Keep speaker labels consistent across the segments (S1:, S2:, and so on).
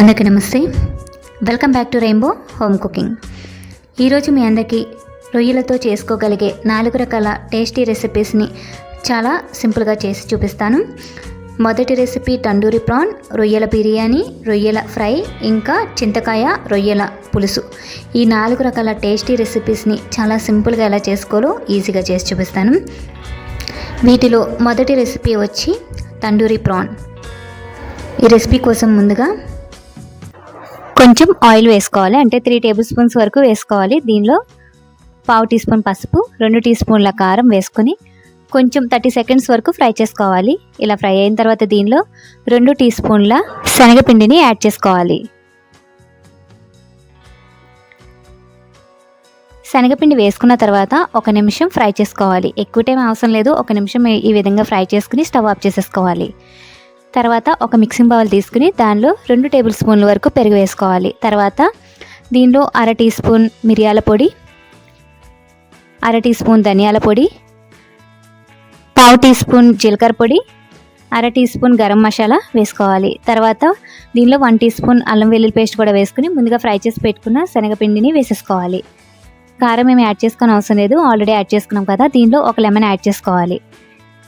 S1: అందరికీ నమస్తే. Welcome back to Rainbow Home Cooking ఈరోజు మీ అందరికీ రొయ్యలతో చేసుకోగలిగే నాలుగు రకాల టేస్టీ రెసిపీస్ని చాలా సింపుల్గా చేసి చూపిస్తాను. మొదటి రెసిపీ తండూరి ప్రాన్ రొయ్యల బిర్యానీ రొయ్యల ఫ్రై ఇంకా చింతకాయ రొయ్యల పులుసు. ఈ నాలుగు రకాల టేస్టీ రెసిపీస్ని చాలా సింపుల్గా ఎలా చేసుకోవాలో ఈజీగా చేసి చూపిస్తాను. వీటిలో మొదటి రెసిపీ వచ్చి తండూరి ప్రాన్. ఈ రెసిపీ కోసం ముందుగా కొంచెం ఆయిల్ వేసుకోవాలి. అంటే త్రీ టేబుల్ స్పూన్స్ వరకు వేసుకోవాలి. దీనిలో పావు టీ స్పూన్ పసుపు రెండు టీ స్పూన్ల కారం వేసుకొని కొంచెం థర్టీ సెకండ్స్ వరకు ఫ్రై చేసుకోవాలి. ఇలా ఫ్రై అయిన తర్వాత దీనిలో రెండు టీ స్పూన్ల శనగపిండిని యాడ్ చేసుకోవాలి. శనగపిండి వేసుకున్న తర్వాత ఒక నిమిషం ఫ్రై చేసుకోవాలి. ఎక్కువ టైం అవసరం లేదు. ఒక నిమిషం ఈ విధంగా ఫ్రై చేసుకుని స్టవ్ ఆఫ్ చేసేసుకోవాలి. తర్వాత ఒక మిక్సింగ్ బౌల్ తీసుకుని దానిలో రెండు టేబుల్ స్పూన్ల వరకు పెరుగు వేసుకోవాలి. తర్వాత దీనిలో అర టీ స్పూన్ మిరియాల పొడి అర టీ స్పూన్ ధనియాల పొడి పావు టీ స్పూన్ జీలకర్ర పొడి అర టీ స్పూన్ గరం మసాలా వేసుకోవాలి. తర్వాత దీనిలో వన్ టీ స్పూన్ అల్లం వెల్లుల్లి పేస్ట్ కూడా వేసుకుని ముందుగా ఫ్రై చేసి పెట్టుకున్న శనగపిండిని వేసేసుకోవాలి. కారం మేము యాడ్ చేసుకొని అవసరం లేదు. ఆల్రెడీ యాడ్ చేసుకున్నాం కదా దీనిలో ఒక లెమన్ యాడ్ చేసుకోవాలి.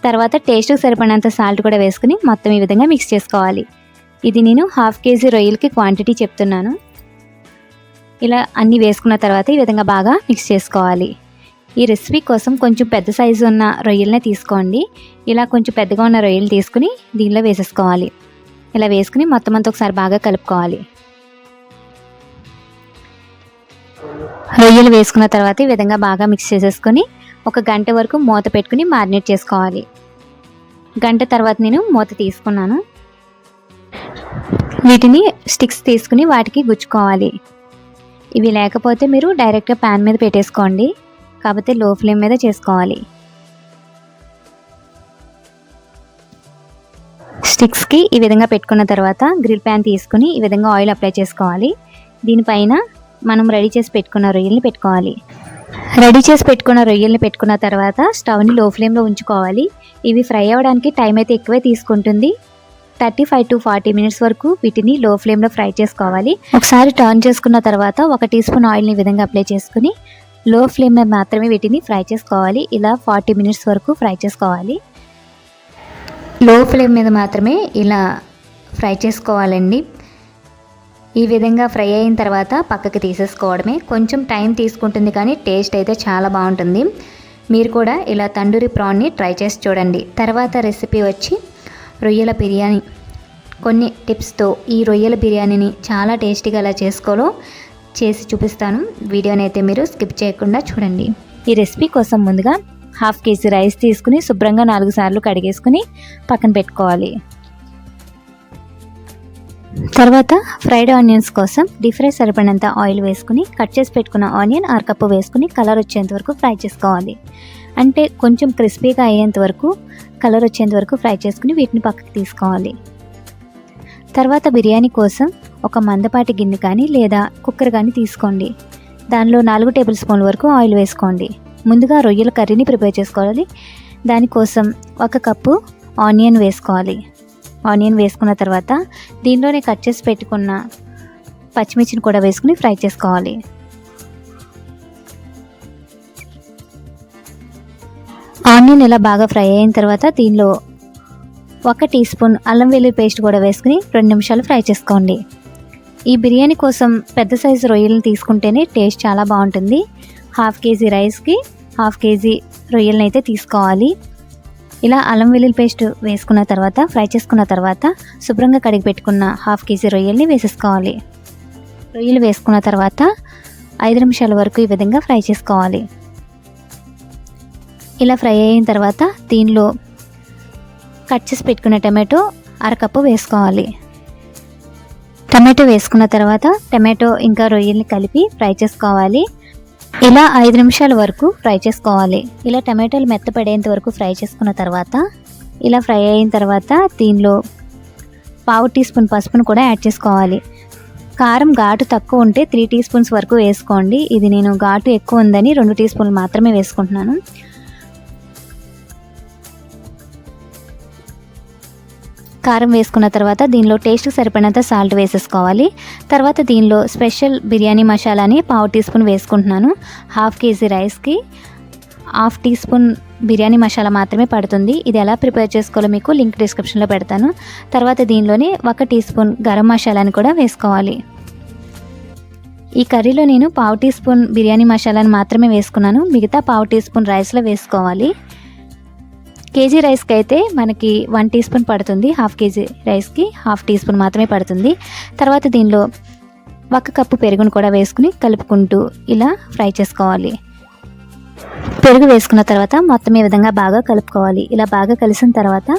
S1: తర్వాత టేస్ట్కి సరిపడినంత సాల్ట్ కూడా వేసుకుని మొత్తం ఈ విధంగా మిక్స్ చేసుకోవాలి. ఇది నేను హాఫ్ కేజీ రొయ్యలకి క్వాంటిటీ చెప్తున్నాను. ఇలా అన్నీ వేసుకున్న తర్వాత ఈ విధంగా బాగా మిక్స్ చేసుకోవాలి. ఈ రెసిపీ కోసం కొంచెం పెద్ద సైజు ఉన్న రొయ్యలనే తీసుకోండి. ఇలా కొంచెం పెద్దగా ఉన్న రొయ్యలు తీసుకుని దీనిలో వేసేసుకోవాలి. ఇలా వేసుకుని మొత్తం అంతా ఒకసారి బాగా కలుపుకోవాలి. రొయ్యలు వేసుకున్న తర్వాత ఈ విధంగా బాగా మిక్స్ చేసేసుకొని ఒక గంట వరకు మూత పెట్టుకుని మారినేట్ చేసుకోవాలి. గంట తర్వాత నేను మూత తీసుకున్నాను. వీటిని స్టిక్స్ తీసుకుని వాటికి గుచ్చుకోవాలి. ఇవి లేకపోతే మీరు డైరెక్ట్గా ప్యాన్ మీద పెట్టేసుకోండి. కాకపోతే లో ఫ్లేమ్ మీద చేసుకోవాలి. స్టిక్స్కి ఈ విధంగా పెట్టుకున్న తర్వాత గ్రిల్ ప్యాన్ తీసుకుని ఈ విధంగా ఆయిల్ అప్లై చేసుకోవాలి. దీనిపైన మనం రెడీ చేసి పెట్టుకున్న రొయ్యల్ని పెట్టుకోవాలి. రెడీ చేసి పెట్టుకున్న రొయ్యల్ని పెట్టుకున్న తర్వాత స్టవ్ని లో ఫ్లేమ్లో ఉంచుకోవాలి. ఇవి ఫ్రై అవ్వడానికి టైం అయితే ఎక్కువే తీసుకుంటుంది. Thirty five to forty minutes వరకు వీటిని లో ఫ్లేమ్లో ఫ్రై చేసుకోవాలి. ఒకసారి టర్న్ చేసుకున్న తర్వాత ఒక టీ స్పూన్ ఆయిల్ని విధంగా అప్లై చేసుకుని లో ఫ్లేమ్ మాత్రమే వీటిని ఫ్రై చేసుకోవాలి. ఇలా ఫార్టీ మినిట్స్ వరకు ఫ్రై చేసుకోవాలి. లో ఫ్లేమ్ మీద మాత్రమే ఇలా ఫ్రై చేసుకోవాలండి. ఈ విధంగా ఫ్రై అయిన తర్వాత పక్కకి తీసేసుకోవడమే. కొంచెం టైం తీసుకుంటుంది కానీ టేస్ట్ అయితే చాలా బాగుంటుంది. మీరు కూడా ఇలా తండూరి ప్రాన్ని ట్రై చేసి చూడండి. తర్వాత రెసిపీ వచ్చి రొయ్యల బిర్యానీ. కొన్ని టిప్స్తో ఈ రొయ్యల బిర్యానీని చాలా టేస్టీగా ఎలా చేసుకోవాలో చేసి చూపిస్తాను. వీడియోని అయితే మీరు స్కిప్ చేయకుండా చూడండి. ఈ రెసిపీ కోసం ముందుగా హాఫ్ కేజీ రైస్ తీసుకుని శుభ్రంగా నాలుగు సార్లు కడిగేసుకుని పక్కన పెట్టుకోవాలి. తర్వాత ఫ్రైడ్ ఆనియన్స్ కోసం డీప్ ఫ్రై సరిపడినంత ఆయిల్ వేసుకుని కట్ చేసి పెట్టుకున్న ఆనియన్ అరకప్పు వేసుకుని కలర్ వచ్చేంత వరకు ఫ్రై చేసుకోవాలి. అంటే కొంచెం క్రిస్పీగా అయ్యేంత వరకు కలర్ వచ్చేంత వరకు ఫ్రై చేసుకుని వీటిని పక్కకి తీసుకోవాలి. తర్వాత బిర్యానీ కోసం ఒక మందపాటి గిన్నె కానీ లేదా కుక్కర్ కానీ తీసుకోండి. దానిలో నాలుగు టేబుల్ స్పూన్ల వరకు ఆయిల్ వేసుకోండి. ముందుగా రొయ్యల కర్రీని ప్రిపేర్ చేసుకోవాలి. దానికోసం ఒక కప్పు ఆనియన్ వేసుకోవాలి. ఆనియన్ వేసుకున్న తర్వాత దీనిలోనే కట్ చేసి పెట్టుకున్న పచ్చిమిర్చిని కూడా వేసుకుని ఫ్రై చేసుకోవాలి. ఆనియన్ ఇలా బాగా ఫ్రై అయిన తర్వాత దీనిలో ఒక టీ స్పూన్ అల్లం వెల్లుల్లి పేస్ట్ కూడా వేసుకుని రెండు నిమిషాలు ఫ్రై చేసుకోండి. ఈ బిర్యానీ కోసం పెద్ద సైజు రొయ్యలను తీసుకుంటేనే టేస్ట్ చాలా బాగుంటుంది. హాఫ్ కేజీ రైస్కి హాఫ్ కేజీ రొయ్యలను అయితే తీసుకోవాలి. ఇలా అల్లం వెల్లుల్లి పేస్ట్ వేసుకున్న తర్వాత ఫ్రై చేసుకున్న తర్వాత శుభ్రంగా కడిగి పెట్టుకున్న హాఫ్ కేజీ రొయ్యల్ని వేసేసుకోవాలి. రొయ్యలు వేసుకున్న తర్వాత ఐదు నిమిషాల వరకు ఈ విధంగా ఫ్రై చేసుకోవాలి. ఇలా ఫ్రై అయిన తర్వాత దీనిలో కట్ చేసి పెట్టుకున్న టమాటో అరకప్పు వేసుకోవాలి. టమాటో వేసుకున్న తర్వాత టమాటో ఇంకా రొయ్యల్ని కలిపి ఫ్రై చేసుకోవాలి. ఇలా ఐదు నిమిషాల వరకు ఫ్రై చేసుకోవాలి. ఇలా టమాటాలు మెత్తపడేంత వరకు ఫ్రై చేసుకున్న తర్వాత ఇలా ఫ్రై అయిన తర్వాత దీనిలో పావు టీ స్పూన్ పసుపును కూడా యాడ్ చేసుకోవాలి. కారం ఘాటు తక్కువ ఉంటే త్రీ టీ స్పూన్స్ వరకు వేసుకోండి. ఇది నేను ఘాటు ఎక్కువ ఉందని రెండు టీ స్పూన్లు మాత్రమే వేసుకుంటున్నాను. కారం వేసుకున్న తర్వాత దీనిలో టేస్ట్కి సరిపడినంత సాల్ట్ వేసేసుకోవాలి. తర్వాత దీనిలో స్పెషల్ బిర్యానీ మసాలాని పావు టీ స్పూన్ వేసుకుంటున్నాను. హాఫ్ కేజీ రైస్కి half teaspoon biryani masala మాత్రమే పడుతుంది. ఇది ఎలా ప్రిపేర్ చేసుకోవాలో మీకు లింక్ డిస్క్రిప్షన్లో పెడతాను. తర్వాత దీనిలోనే ఒక టీ స్పూన్ గరం మసాలాని కూడా వేసుకోవాలి. ఈ కర్రీలో నేను పావు టీ స్పూన్ బిర్యానీ మసాలాని మాత్రమే వేసుకున్నాను. మిగతా పావు టీ స్పూన్ రైస్లో వేసుకోవాలి. కేజీ రైస్కి అయితే మనకి వన్ టీ స్పూన్ పడుతుంది. హాఫ్ కేజీ రైస్కి హాఫ్ టీ స్పూన్ మాత్రమే పడుతుంది. తర్వాత దీనిలో ఒక కప్పు పెరుగును కూడా వేసుకుని కలుపుకుంటూ ఇలా ఫ్రై చేసుకోవాలి. పెరుగు వేసుకున్న తర్వాత మొత్తం ఈ విధంగా బాగా కలుపుకోవాలి. ఇలా బాగా కలిసిన తర్వాత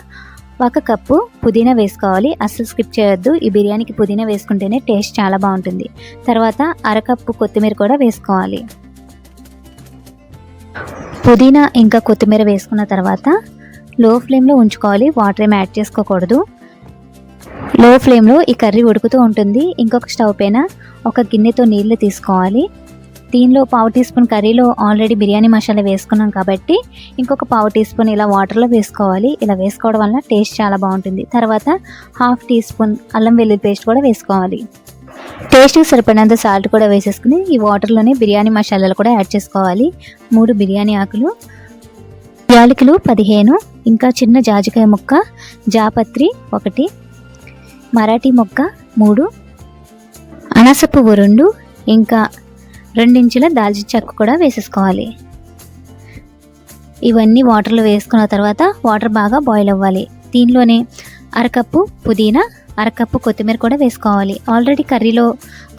S1: ఒక కప్పు పుదీనా వేసుకోవాలి. అస్సలు స్కిప్ చేయొద్దు. ఈ బిర్యానీకి పుదీనా వేసుకుంటేనే టేస్ట్ చాలా బాగుంటుంది. తర్వాత అరకప్పు కొత్తిమీర కూడా వేసుకోవాలి. పుదీనా ఇంకా కొత్తిమీర వేసుకున్న తర్వాత లో ఫ్లేమ్లో ఉంచుకోవాలి. వాటర్ ఏమి యాడ్ చేసుకోకూడదు. లో ఫ్లేమ్లో ఈ కర్రీ ఉడుకుతూ ఉంటుంది. ఇంకొక స్టవ్ పైన ఒక గిన్నెతో నీళ్ళు తీసుకోవాలి. దీనిలో పావు టీ స్పూన్ కర్రీలో ఆల్రెడీ బిర్యానీ మసాలా వేసుకున్నాం కాబట్టి ఇంకొక పావు టీ స్పూన్ ఇలా వాటర్లో వేసుకోవాలి. ఇలా వేసుకోవడం వల్ల టేస్ట్ చాలా బాగుంటుంది. తర్వాత హాఫ్ టీ స్పూన్ అల్లం వెల్లుల్లి పేస్ట్ కూడా వేసుకోవాలి. టేస్ట్కి సరిపడినంత సాల్ట్ కూడా వేసేసుకుని ఈ వాటర్లోనే బిర్యానీ మసాలాలు కూడా యాడ్ చేసుకోవాలి. మూడు బిర్యానీ ఆకులు యాలకులు పదిహేను ఇంకా చిన్న జాజికాయ ముక్క జాపత్రి ఒకటి మరాఠీ మొక్క మూడు అనాస పువ్వు రెండు ఇంకా రెండించుల దాల్చిన చెక్క కూడా వేసేసుకోవాలి. ఇవన్నీ వాటర్లో వేసుకున్న తర్వాత వాటర్ బాగా బాయిల్ అవ్వాలి. దీనిలోనే అరకప్పు పుదీనా అరకప్పు కొత్తిమీర కూడా వేసుకోవాలి. ఆల్రెడీ కర్రీలో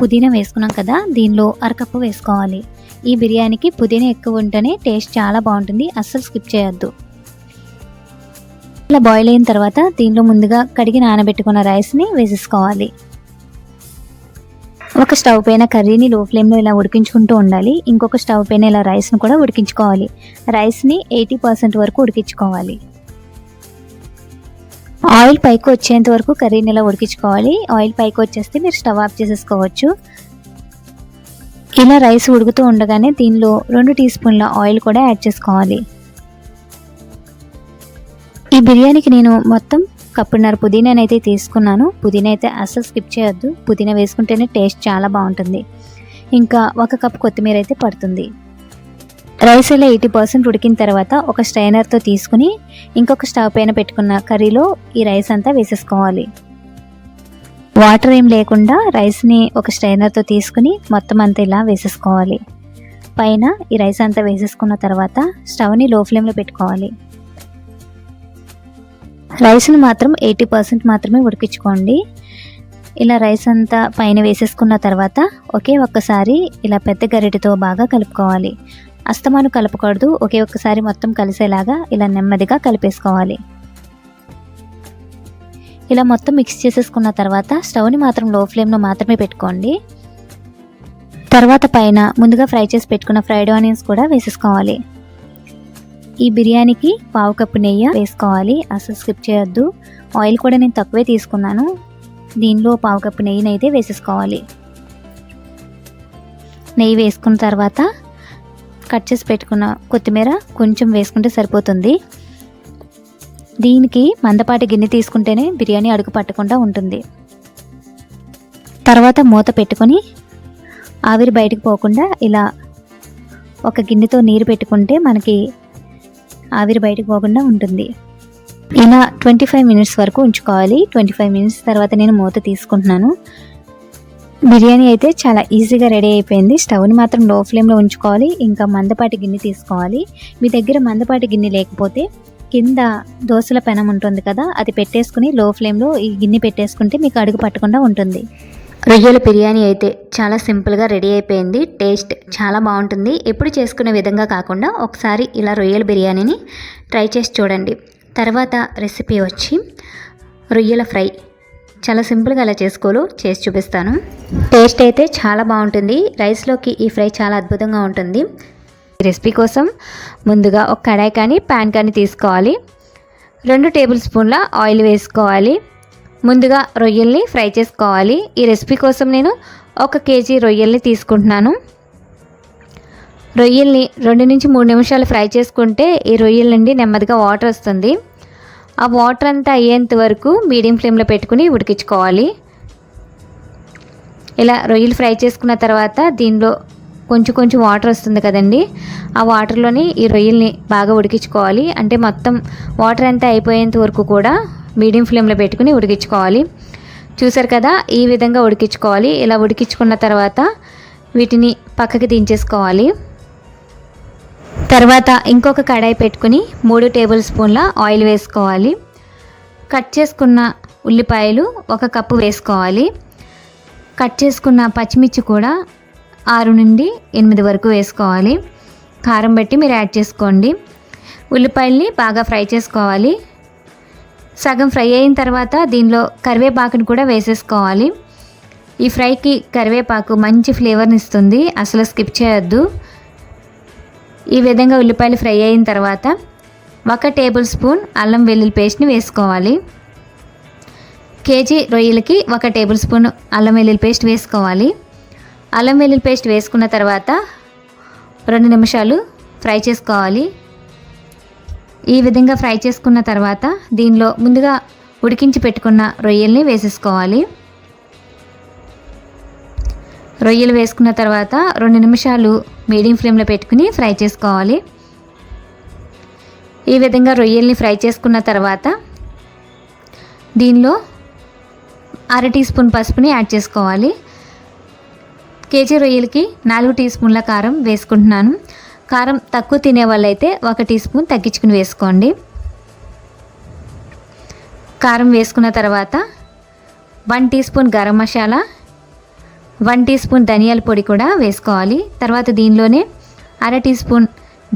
S1: పుదీనా వేసుకున్నాం కదా దీనిలో అరకప్పు వేసుకోవాలి. ఈ బిర్యానీకి పుదీనా ఎక్కువ ఉంటేనే టేస్ట్ చాలా బాగుంటుంది. అస్సలు స్కిప్ చేయొద్దు. ఇలా బాయిల్ అయిన తర్వాత దీనిలో ముందుగా కడిగి నానబెట్టుకున్న రైస్ని వేసేసుకోవాలి. ఒక స్టవ్ పైన కర్రీని లో ఫ్లేమ్లో ఇలా ఉడికించుకుంటూ ఉండాలి. ఇంకొక స్టవ్ పైన ఇలా రైస్ను కూడా ఉడికించుకోవాలి. రైస్ని ఎయిటీ పర్సెంట్ వరకు ఉడికించుకోవాలి. ఆయిల్ పైకి వచ్చేంత వరకు కర్రీని ఇలా ఉడికించుకోవాలి? ఆయిల్ పైకి వచ్చేస్తే మీరు స్టవ్ ఆఫ్ చేసేసుకోవచ్చు. ఇలా రైస్ ఉడుకుతూ ఉండగానే దీనిలో రెండు టీ స్పూన్ల ఆయిల్ కూడా యాడ్ చేసుకోవాలి. ఈ బిర్యానీకి నేను మొత్తం కప్పున్నర పుదీనానైతే తీసుకున్నాను. పుదీనా అయితే అస్సలు స్కిప్ చేయొద్దు. పుదీనా వేసుకుంటేనే టేస్ట్ చాలా బాగుంటుంది. ఇంకా ఒక కప్ కొత్తిమీర అయితే పడుతుంది. రైస్ ఇలా ఎయిటీ పర్సెంట్ ఉడికిన తర్వాత ఒక స్ట్రైనర్తో తీసుకుని ఇంకొక స్టవ్ పైన పెట్టుకున్న కర్రీలో ఈ రైస్ అంతా వేసేసుకోవాలి. వాటర్ ఏం లేకుండా రైస్ని ఒక స్ట్రైనర్తో తీసుకుని మొత్తం అంతా ఇలా వేసేసుకోవాలి. పైన ఈ రైస్ అంతా వేసేసుకున్న తర్వాత స్టవ్ని లో ఫ్లేమ్లో పెట్టుకోవాలి రైస్ని మాత్రం ఎయిటీ పర్సెంట్ మాత్రమే ఉడికించుకోండి. ఇలా రైస్ అంతా పైన వేసేసుకున్న తర్వాత ఒకే ఒక్కసారి ఇలా పెద్ద గరిటెతో బాగా కలుపుకోవాలి. అస్తమాను కలపకూడదు. ఒకే ఒక్కసారి మొత్తం కలిసేలాగా ఇలా నెమ్మదిగా కలిపేసుకోవాలి. ఇలా మొత్తం మిక్స్ చేసేసుకున్న తర్వాత స్టవ్ని మాత్రం లో ఫ్లేమ్లో మాత్రమే పెట్టుకోండి. తర్వాత పైన ముందుగా ఫ్రై చేసి పెట్టుకున్న ఫ్రైడ్ ఆనియన్స్ కూడా వేసేసుకోవాలి. ఈ బిర్యానీకి పావు కప్పు నెయ్యి వేసుకోవాలి. అసలు స్కిప్ చేయొద్దు. ఆయిల్ కూడా నేను తక్కువే తీసుకున్నాను. దీనిలో పావు కప్పు నెయ్యిని అయితే వేసేసుకోవాలి. నెయ్యి వేసుకున్న తర్వాత కట్ చేసి పెట్టుకున్న కొత్తిమీర కొంచెం వేసుకుంటే సరిపోతుంది. దీనికి మందపాటి గిన్నె తీసుకుంటేనే బిర్యానీ అడుగు పట్టకుండా ఉంటుంది. తర్వాత మూత పెట్టుకొని ఆవిరి బయటకు పోకుండా ఇలా ఒక గిన్నెతో నీరు పెట్టుకుంటే మనకి ఆవిరి బయటకు పోకుండా ఉంటుంది. ఇలా ట్వంటీ ఫైవ్ మినిట్స్ వరకు ఉంచుకోవాలి. ట్వంటీ ఫైవ్ మినిట్స్ తర్వాత నేను మూత తీసుకుంటున్నాను. బిర్యానీ అయితే చాలా ఈజీగా రెడీ అయిపోయింది. స్టవ్ని మాత్రం లో ఫ్లేమ్లో ఉంచుకోవాలి. ఇంకా మందపాటి గిన్నె తీసుకోవాలి. మీ దగ్గర మందపాటి గిన్నె లేకపోతే కింద దోశల పెనం ఉంటుంది కదా అది పెట్టేసుకుని లో ఫ్లేమ్లో ఈ గిన్నె పెట్టేసుకుంటే మీకు అడుగు పట్టకుండా ఉంటుంది. రొయ్యల బిర్యానీ అయితే చాలా సింపుల్గా రెడీ అయిపోయింది. టేస్ట్ చాలా బాగుంటుంది. ఎప్పుడు చేసుకునే విధంగా కాకుండా ఒకసారి ఇలా రొయ్యల బిర్యానీని ట్రై చేసి చూడండి. తర్వాత రెసిపీ వచ్చి రొయ్యల ఫ్రై. చాలా సింపుల్గా ఎలా చేసుకోలో చేసి చూపిస్తాను. టేస్ట్ అయితే చాలా బాగుంటుంది. రైస్లోకి ఈ ఫ్రై చాలా అద్భుతంగా ఉంటుంది. ఈ రెసిపీ కోసం ముందుగా ఒక కడాయి కానీ ప్యాన్ కానీ తీసుకోవాలి. రెండు టేబుల్ స్పూన్ల ఆయిల్ వేసుకోవాలి. ముందుగా రొయ్యల్ని ఫ్రై చేసుకోవాలి. ఈ రెసిపీ కోసం నేను ఒక కేజీ రొయ్యల్ని తీసుకుంటున్నాను. రొయ్యల్ని రెండు నుంచి మూడు నిమిషాలు ఫ్రై చేసుకుంటే ఈ రొయ్యల నుండి నెమ్మదిగా వాటర్ వస్తుంది. ఆ వాటర్ అంతా అయ్యేంత వరకు మీడియం ఫ్లేమ్లో పెట్టుకుని ఉడికించుకోవాలి. ఇలా రొయ్యలు ఫ్రై చేసుకున్న తర్వాత దీనిలో కొంచెం కొంచెం వాటర్ వస్తుంది కదండి. ఆ వాటర్లోని ఈ రొయ్యల్ని బాగా ఉడికించుకోవాలి. అంటే మొత్తం వాటర్ అంతా అయిపోయేంత వరకు కూడా మీడియం ఫ్లేమ్లో పెట్టుకుని ఉడికించుకోవాలి. చూసారు కదా ఈ విధంగా ఉడికించుకోవాలి. ఇలా ఉడికించుకున్న తర్వాత వీటిని పక్కకి దించేసుకోవాలి. తర్వాత ఇంకొక కడాయి పెట్టుకుని మూడు టేబుల్ స్పూన్ల ఆయిల్ వేసుకోవాలి. కట్ చేసుకున్న ఉల్లిపాయలు ఒక కప్పు వేసుకోవాలి. కట్ చేసుకున్న పచ్చిమిర్చి కూడా ఆరు నుండి ఎనిమిది వరకు వేసుకోవాలి. కారం బట్టి మీరు యాడ్ చేసుకోండి. ఉల్లిపాయల్ని బాగా ఫ్రై చేసుకోవాలి. సగం ఫ్రై అయిన తర్వాత దీనిలో కరివేపాకుని కూడా వేసేసుకోవాలి. ఈ ఫ్రైకి కరివేపాకు మంచి ఫ్లేవర్ని ఇస్తుంది. అసలు స్కిప్ చేయొద్దు. ఈ విధంగా ఉల్లిపాయలు ఫ్రై అయిన తర్వాత ఒక టేబుల్ స్పూన్ అల్లం వెల్లుల్లి పేస్ట్ని వేసుకోవాలి. కేజీ రొయ్యలకి ఒక టేబుల్ స్పూన్ అల్లం వెల్లుల్లి పేస్ట్ వేసుకోవాలి. అల్లం వెల్లుల్లి పేస్ట్ వేసుకున్న తర్వాత రెండు నిమిషాలు ఫ్రై చేసుకోవాలి. ఈ విధంగా ఫ్రై చేసుకున్న తర్వాత దీనిలో ముందుగా ఉడికించి పెట్టుకున్న రొయ్యల్ని వేసేసుకోవాలి. రొయ్యలు వేసుకున్న తర్వాత రెండు నిమిషాలు మీడియం ఫ్లేమ్లో పెట్టుకుని ఫ్రై చేసుకోవాలి. ఈ విధంగా రొయ్యల్ని ఫ్రై చేసుకున్న తర్వాత దీనిలో అర టీ స్పూన్ పసుపుని యాడ్ చేసుకోవాలి. కేజీ రొయ్యలకి నాలుగు టీ స్పూన్ల కారం వేసుకుంటున్నాను. కారం తక్కువ తినే వాళ్ళైతే ఒక టీ స్పూన్ తగ్గించుకుని వేసుకోండి. కారం వేసుకున్న తర్వాత one teaspoon garam masala one teaspoon ధనియాల పొడి కూడా వేసుకోవాలి. తర్వాత దీనిలోనే అర టీ స్పూన్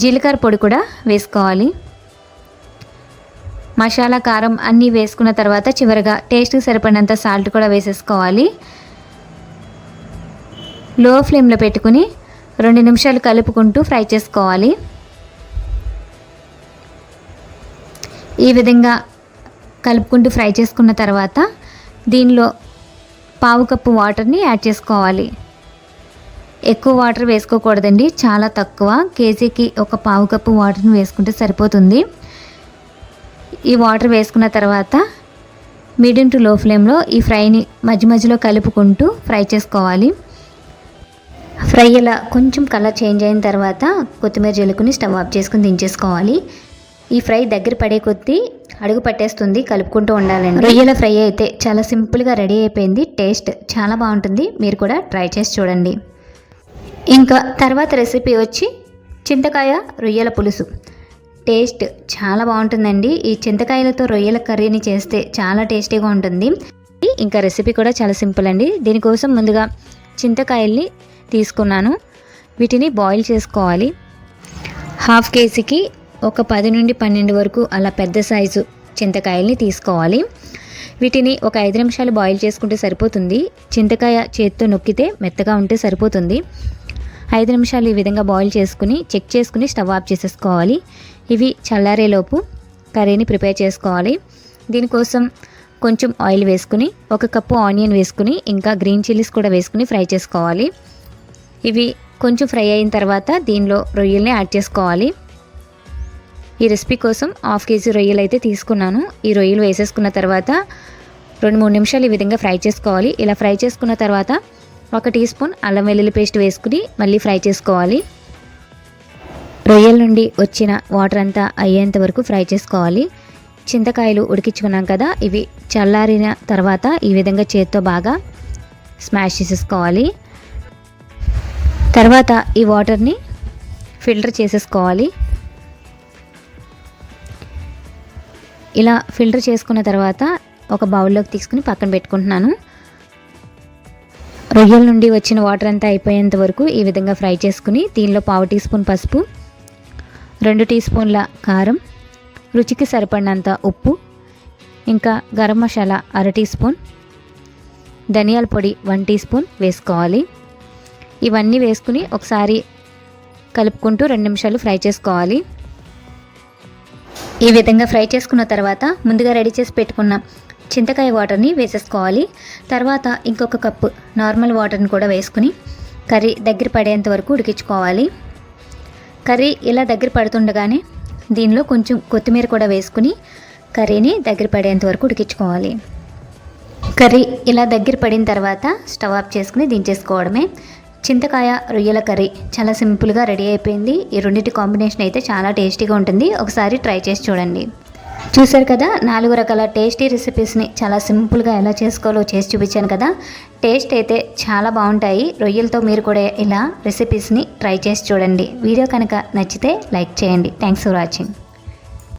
S1: జీలకర్ర పొడి కూడా వేసుకోవాలి. మసాలా కారం అన్నీ వేసుకున్న తర్వాత చివరిగా టేస్ట్కి సరిపడినంత సాల్ట్ కూడా వేసేసుకోవాలి. లో ఫ్లేమ్లో పెట్టుకుని రెండు నిమిషాలు కలుపుకుంటూ ఫ్రై చేసుకోవాలి. ఈ విధంగా కలుపుకుంటూ ఫ్రై చేసుకున్న తర్వాత దీనిలో పావు కప్పు వాటర్ని యాడ్ చేసుకోవాలి. ఎక్కువ వాటర్ వేసుకోకూడదండి చాలా తక్కువ. కేజీకి ఒక పావు కప్పు వాటర్ని వేసుకుంటే సరిపోతుంది. ఈ వాటర్ వేసుకున్న తర్వాత మీడియం టు లో ఫ్లేమ్లో ఈ ఫ్రైని మధ్య మధ్యలో కలుపుకుంటూ ఫ్రై చేసుకోవాలి. ఫ్రై ఇలా కొంచెం కలర్ చేంజ్ అయిన తర్వాత కొత్తిమీర జలుకుని స్టవ్ ఆఫ్ చేసుకుని దించేసుకోవాలి. ఈ ఫ్రై దగ్గర పడే కొద్దీ అడుగు పట్టేస్తుంది కలుపుకుంటూ ఉండాలండి. రొయ్యల ఫ్రై అయితే చాలా సింపుల్గా రెడీ అయిపోయింది. టేస్ట్ చాలా బాగుంటుంది. మీరు కూడా ట్రై చేసి చూడండి. ఇంకా తర్వాత రెసిపీ వచ్చి చింతకాయ రొయ్యల పులుసు. టేస్ట్ చాలా బాగుంటుందండి. ఈ చింతకాయలతో రొయ్యల కర్రీని చేస్తే చాలా టేస్టీగా ఉంటుంది. ఇంకా రెసిపీ కూడా చాలా సింపుల్ అండి. దీనికోసం ముందుగా చింతకాయల్ని తీసుకున్నాను. వీటిని బాయిల్ చేసుకోవాలి. హాఫ్ కేజీకి ఒక పది నుండి పన్నెండు వరకు అలా పెద్ద సైజు చింతకాయల్ని తీసుకోవాలి. వీటిని ఒక ఐదు నిమిషాలు బాయిల్ చేసుకుంటే సరిపోతుంది. చింతకాయ చేత్తో నొక్కితే మెత్తగా ఉంటే సరిపోతుంది. ఐదు నిమిషాలు ఈ విధంగా బాయిల్ చేసుకుని చెక్ చేసుకుని స్టవ్ ఆఫ్ చేసేసుకోవాలి. ఇవి చల్లారేలోపు కర్రీని ప్రిపేర్ చేసుకోవాలి. దీనికోసం కొంచెం ఆయిల్ వేసుకుని ఒక కప్పు ఆనియన్ వేసుకుని ఇంకా గ్రీన్ చిల్లీస్ కూడా వేసుకుని ఫ్రై చేసుకోవాలి. ఇవి కొంచెం ఫ్రై అయిన తర్వాత దీనిలో రొయ్యల్ని యాడ్ చేసుకోవాలి. ఈ రెసిపీ కోసం హాఫ్ కేజీ రొయ్యలు అయితే తీసుకున్నాను. ఈ రొయ్యలు వేసేసుకున్న తర్వాత రెండు మూడు నిమిషాలు ఈ విధంగా ఫ్రై చేసుకోవాలి. ఇలా ఫ్రై చేసుకున్న తర్వాత ఒక టీ స్పూన్ అల్లం వెల్లుల్లి పేస్ట్ వేసుకుని మళ్ళీ ఫ్రై చేసుకోవాలి. రొయ్యల నుండి వచ్చిన వాటర్ అంతా అయ్యేంత వరకు ఫ్రై చేసుకోవాలి. చింతకాయలు ఉడికించుకున్నాం కదా ఇవి చల్లారిన తర్వాత ఈ విధంగా చేత్తో బాగా స్మాష్ చేసేసుకోవాలి. తర్వాత ఈ వాటర్ని ఫిల్టర్ చేసేసుకోవాలి. ఇలా ఫిల్టర్ చేసుకున్న తర్వాత ఒక బౌల్లోకి తీసుకుని పక్కన పెట్టుకుంటున్నాను. రొయ్యల నుండి వచ్చిన వాటర్ అంతా అయిపోయేంత వరకు ఈ విధంగా ఫ్రై చేసుకుని దీనిలో పావు టీ స్పూన్ పసుపు రెండు టీ స్పూన్ల కారం రుచికి సరిపడినంత ఉప్పు ఇంకా గరం మసాలా అర టీ స్పూన్ ధనియాల పొడి వన్ టీ స్పూన్ వేసుకోవాలి. ఇవన్నీ వేసుకుని ఒకసారి కలుపుకుంటూ రెండు నిమిషాలు ఫ్రై చేసుకోవాలి. ఈ విధంగా ఫ్రై చేసుకున్న తర్వాత ముందుగా రెడీ చేసి పెట్టుకున్న చింతకాయ వాటర్ని వేసేసుకోవాలి. తర్వాత ఇంకొక కప్పు నార్మల్ వాటర్ని కూడా వేసుకుని కర్రీ దగ్గర పడేంత వరకు ఉడికించుకోవాలి. కర్రీ ఇలా దగ్గర పడుతుండగానే దీనిలో కొంచెం కొత్తిమీర కూడా వేసుకుని కర్రీని దగ్గర పడేంత వరకు ఉడికించుకోవాలి. కర్రీ ఇలా దగ్గర పడిన తర్వాత స్టవ్ ఆఫ్ చేసుకుని దించేసుకోవడమే. చింతకాయ రొయ్యల కర్రీ చాలా సింపుల్గా రెడీ అయిపోయింది. ఈ రెండింటి కాంబినేషన్ అయితే చాలా టేస్టీగా ఉంటుంది. ఒకసారి ట్రై చేసి చూడండి. చూశారు కదా నాలుగు రకాల టేస్టీ రెసిపీస్ని చాలా సింపుల్గా ఎలా చేసుకోవాలో చేసి చూపించాను కదా. టేస్ట్ అయితే చాలా బాగుంటాయి. రొయ్యలతో మీరు కూడా ఇలా రెసిపీస్ని ట్రై చేసి చూడండి. వీడియో కనుక నచ్చితే లైక్ చేయండి. Thanks for watching